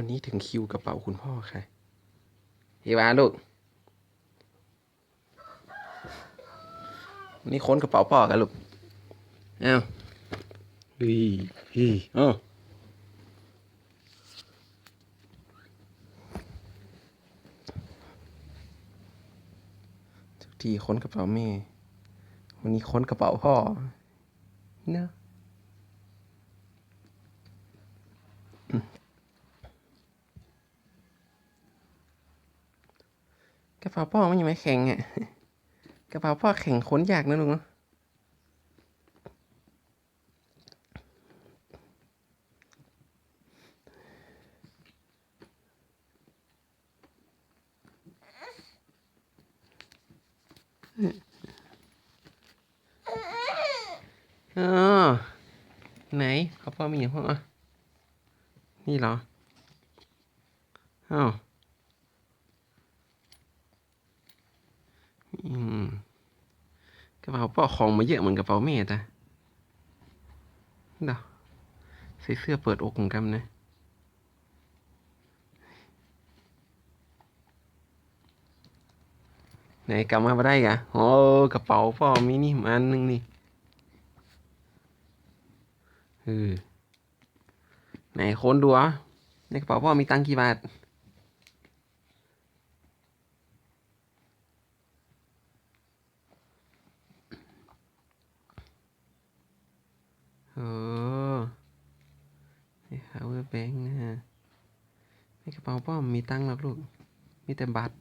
วันนี้ถึงคิวกระเป๋าคุณพ่อค่ะเฮวาลูก วันนี้ค้นกระเป๋าพ่อกันลูก เอ้าเฮ้ยเฮ้ยเอ้าทุกทีค้นกระเป๋าแม่ วันนี้ค้นกระเป๋าพ่อเนอะ ระเป๋าพ่อมันยังไม่แข็งอะกระเป๋าพ่อแข็งค้นยากนะลุงเนาะอ๋อไหนกระเป๋ามีอย่างพ่ออะนี่เหรออ้าว อืมก ระเป๋าพ่อของมาเยอะเหมือนกระเป๋าแม่แต่เดาใส่เสื้อเปิดอกเหมือนกันนะไหนกลับมาบ่ได้กะโอ้กระเป๋าพ่อมีนี่มาอันหนึงนี่เออไหนค้นดูอะในกระเป๋าพ่อมีตังค์กี่บาท ออนี่ค่ะเวอร์แบงค์นะฮะในกระเป๋าพ่อมีตังค์หรอกลูก มีแต่บัตร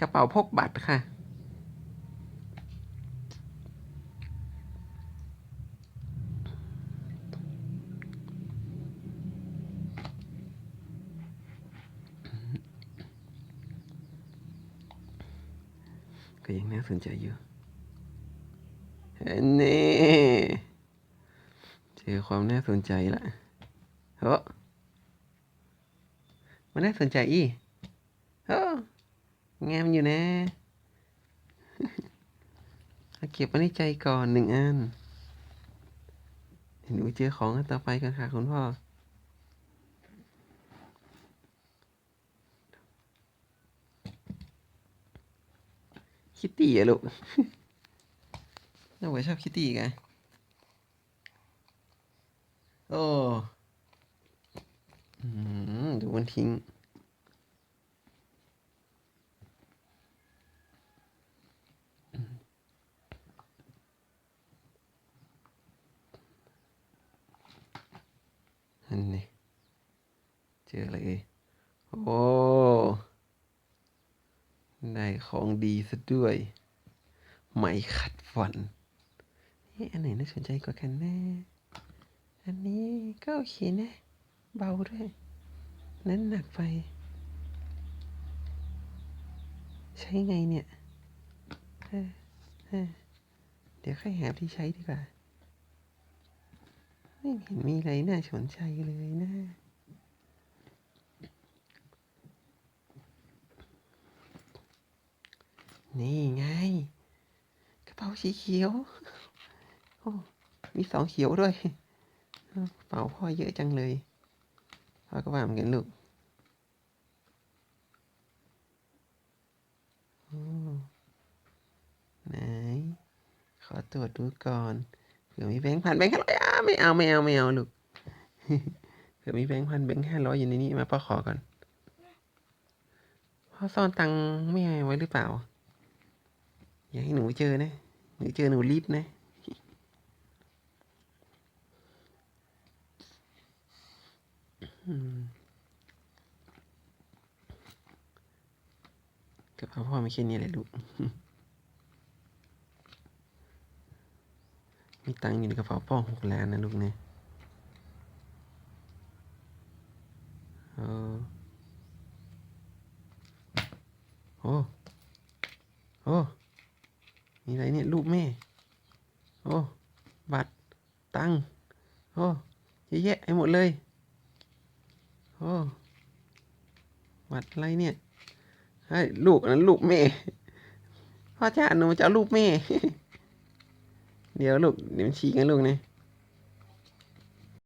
กระเป๋าพกบัตรค่ะ ก็ยังน่าสนใจอยู่อัน เจอความน่าสนใจละเฮ้อมันน่าสนใจอีเฮ้องามอยู่นะเอาเก็บไว้ในใจก่อนหนึ่งอันหนูเจอของอันต่อไปกันค่ะคุณพ่อคิตตี้อะลูกน้าเวยชอบคิตตี้ไง โอ้อืมดูมันทิ้ง อันนี้เจออะไรเอ่ยโอ้ ได้ของดีซะด้วย ไหมขัดฟันเอ๊ะอันไหนน่าสนใจกว่ากันแนะ อันนี้ก็โอเคนะ เบาด้วย นั้นหนักไป ใช้ไงเนี่ยเดี๋ยวค่อยหาที่ใช้ดีกว่า ไม่เห็นมีอะไรน่าสนใจเลยนะนี่ไง กระเป๋าสีเขียว โอ้ มีสองเขียวด้วย เอ้ากระเป๋าพ่อเยอะจังเลย พ่อก็ว่าเหมือนกันลูกไหน ขอตรวจดูก่อน เผื่อมีแบงค์พันแบงค์ห้าร้อยอะไม่เอาไม่เอาไม่เอาลูก เผื่อมีแบงค์พันแบงค์ห้าร้อยอยู่ในนี้มาพ่อขอก่อน พ่อซ่อนตังค์ไม่ไว้หรือเปล่า อย่าให้หนูเจอนะ หนูเจอหนูรีบนะ อืม กระเป๋าพ่อไม่แค่นี้แหละลูก มีตังค์อยู่ในกระเป๋าพ่อหกล้านนะลูกเนะเออโอ้ โอ้ มีอะไรเนี่ยรูปแม่ โอ้ บัตร ตังค์โอ้ เยอะแยะให้หมดเลย โอ้บัดอะไรเนี่ยเฮ้ยลูกนั้นลูกแม่พ่อจ้าหนูจะเอาลูกแม่ เดี๋ยวลูกเดี๋ยวมันฉีกกันลูกนะ